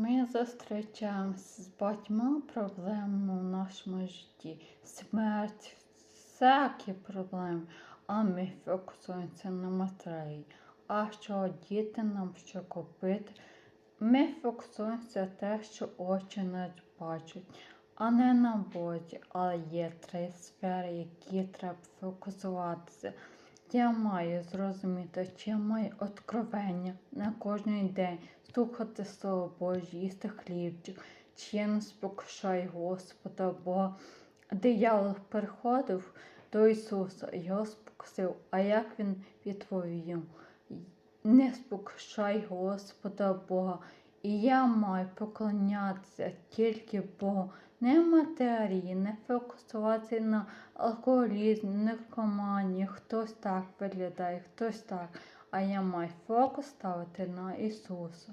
Ми зустрічаємося з багатьма проблемами в нашому житті. Смерть, всякі проблеми. А ми фокусуємося на матерії. А що діти нам що купити? Ми фокусуємося на те, що очі не бачать, а не на Бозі. Але є три сфери, які треба фокусуватися. Я маю зрозуміти, чи я маю откровення на кожен день слухати Слово Боже, їсти хлібчик, чи я не спокушаю Господа, бо диявол приходив до Ісуса, його спокусив. А як він відповів? Не спокушай Господа Бога. І я маю поклонятися тільки Богу, не матерії, не фокусуватися на алкоголізм, наркоманії, хтось так виглядає, хтось так. А я маю фокус ставити на Ісуса.